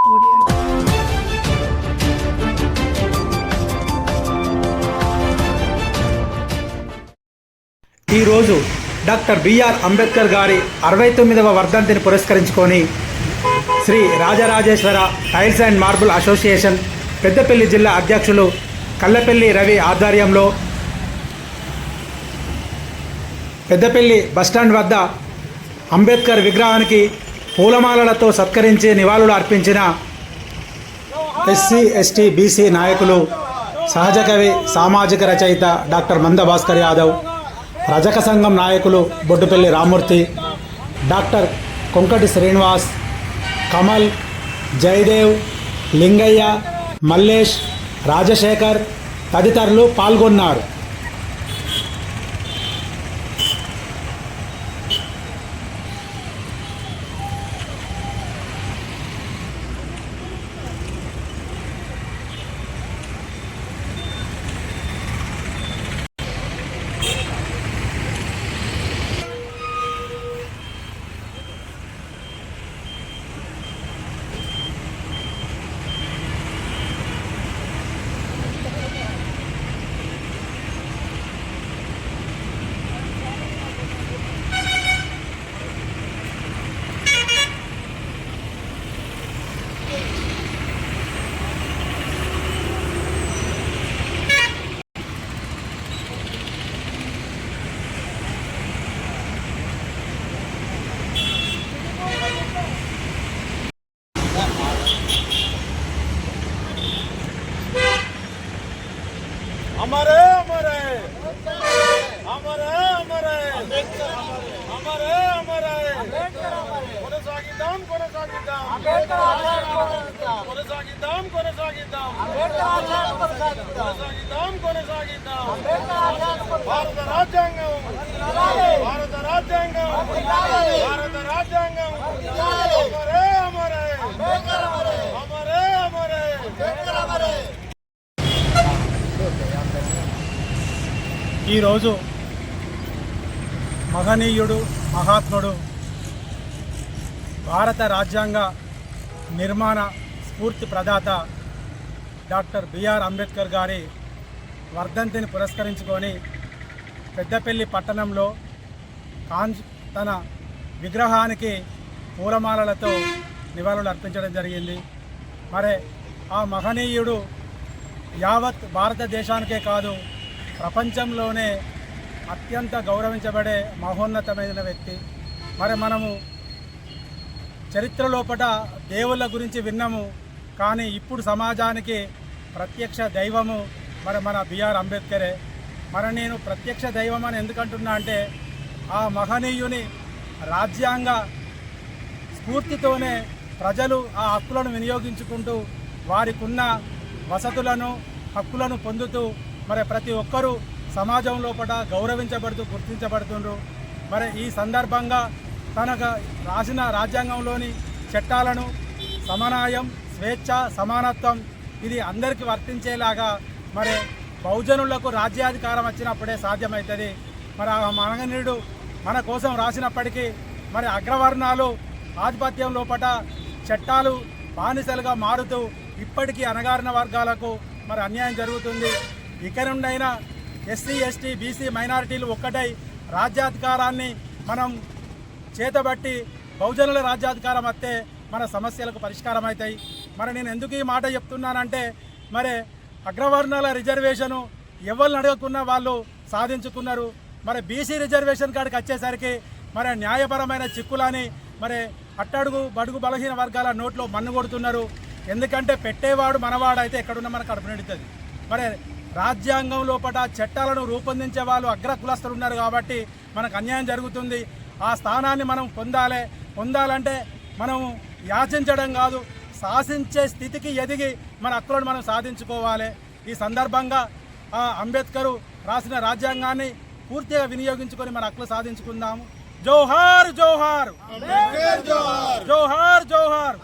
ఈరోజు doctor BR Ambedkar గారి అరవై తొమ్మిదవ వర్ధంతిని పురస్కరించుకొని Shri Rajarajeshwara tiles and marble association Peddapalli జిల్లా అధ్యక్షులు కల్లపల్లి రవి ఆధ్వర్యంలో పెద్దపల్లి బస్టాండ్ వద్ద అంబేద్కర్ విగ్రహానికి పూలమాలలతో సత్కరించి నివాళులు అర్పించిన ఎస్సీ ఎస్టీ బీసీ నాయకులు సహజ కవి సామాజిక రచయిత డాక్టర్ మంద భాస్కర్ యాదవ్ రజక సంఘం నాయకులు బొడ్డుపల్లి రామూర్తి డాక్టర్ కొంకటి శ్రీనివాస్ కమల్ జయదేవ్ లింగయ్య మల్లేష్ రాజశేఖర్ తదితరులు పాల్గొన్నారు అమరే అమరే అమరే అమరే అమరే అమరే కొనసాగిద్దాం కొనసాగిద్దాం. కొనసాగిద్దాం. కొనసాగిద్దాం కొనసాగిద్దాం. కొనసాగిద్దాం. భారత రాజ్యాంగం. భారత రాజ్యాంగం. భారత రాజ్యాంగం. అమరే అమరే. అమరే. అమరే. ఈరోజు మహనీయుడు మహాత్ముడు భారత రాజ్యాంగ నిర్మాణ స్ఫూర్తి ప్రదాత డాక్టర్ బిఆర్ అంబేద్కర్ గారి వర్ధంతిని పురస్కరించుకొని పెద్దపల్లి పట్టణంలో కాంజ్ తన విగ్రహానికి పూలమాలలతో నివాళులు అర్పించడం జరిగింది. మరి ఆ మహనీయుడు యావత్ భారతదేశానికే కాదు ప్రపంచంలోనే అత్యంత గౌరవించబడే మహోన్నతమైన వ్యక్తి. మరి మనము చరిత్ర లోపట దేవుళ్ళ గురించి విన్నాము. కానీ ఇప్పుడు సమాజానికి ప్రత్యక్ష దైవము మరి మన బిఆర్ అంబేద్కరే. మరి నేను ప్రత్యక్ష దైవం అని ఎందుకంటున్నా అంటే ఆ మహనీయుని రాజ్యాంగ స్ఫూర్తితోనే ప్రజలు ఆ హక్కులను వినియోగించుకుంటూ వారికి ఉన్న వసతులను హక్కులను పొందుతూ మరి ప్రతి ఒక్కరూ సమాజం లోపల గౌరవించబడుతూ గుర్తించబడుతుండ్రు. మరి ఈ సందర్భంగా తనకు రాసిన రాజ్యాంగంలోని చట్టాలను సమన్వయం స్వేచ్ఛ సమానత్వం ఇది అందరికీ వర్తించేలాగా మరి బహుజనులకు రాజ్యాధికారం వచ్చినప్పుడే సాధ్యమవుతుంది మరి ఆ మనగనీయుడు మన కోసం రాసినప్పటికీ మరి అగ్రవర్ణాలు ఆధిపత్యం లోపట చట్టాలు బానిసలుగా మారుతూ ఇప్పటికీ అణగారిన వర్గాలకు మరి అన్యాయం జరుగుతుంది. ఇక నుండైనా ఎస్సీ ఎస్టీ బీసీ మైనారిటీలు ఒక్కటై రాజ్యాధికారాన్ని మనం చేతబట్టి బహుజనుల రాజ్యాధికారం వస్తే మన సమస్యలకు పరిష్కారం అవుతాయి మరి నేను ఎందుకు ఈ మాట చెప్తున్నానంటే మరి అగ్రవర్ణాల రిజర్వేషను ఎవరిని అడగకున్నా వాళ్ళు సాధించుకున్నారు. మరి బీసీ రిజర్వేషన్ కాడికి వచ్చేసరికి మరి న్యాయపరమైన చిక్కులని మరి అట్టడుగు బడుగు బలహీన వర్గాల నోట్లో మన్ను కొడుతున్నారు. ఎందుకంటే పెట్టేవాడు మనవాడు అయితే ఎక్కడున్నా మనకు కడుపు నిండుతుంది. మరి రాజ్యాంగం లోపల చట్టాలను రూపొందించే వాళ్ళు అగ్ర కులస్తులు ఉన్నారు కాబట్టి మనకు అన్యాయం జరుగుతుంది. ఆ స్థానాన్ని మనం పొందాలి పొందాలంటే మనం యాచించడం కాదు శాసించే స్థితికి ఎదిగి మన హక్కులను మనం సాధించుకోవాలి. ఈ సందర్భంగా ఆ అంబేద్కరు రాసిన రాజ్యాంగాన్ని పూర్తిగా వినియోగించుకొని మన హక్కులు సాధించుకుందాము జోహార్ జోహార్! జోహార్! జోహార్!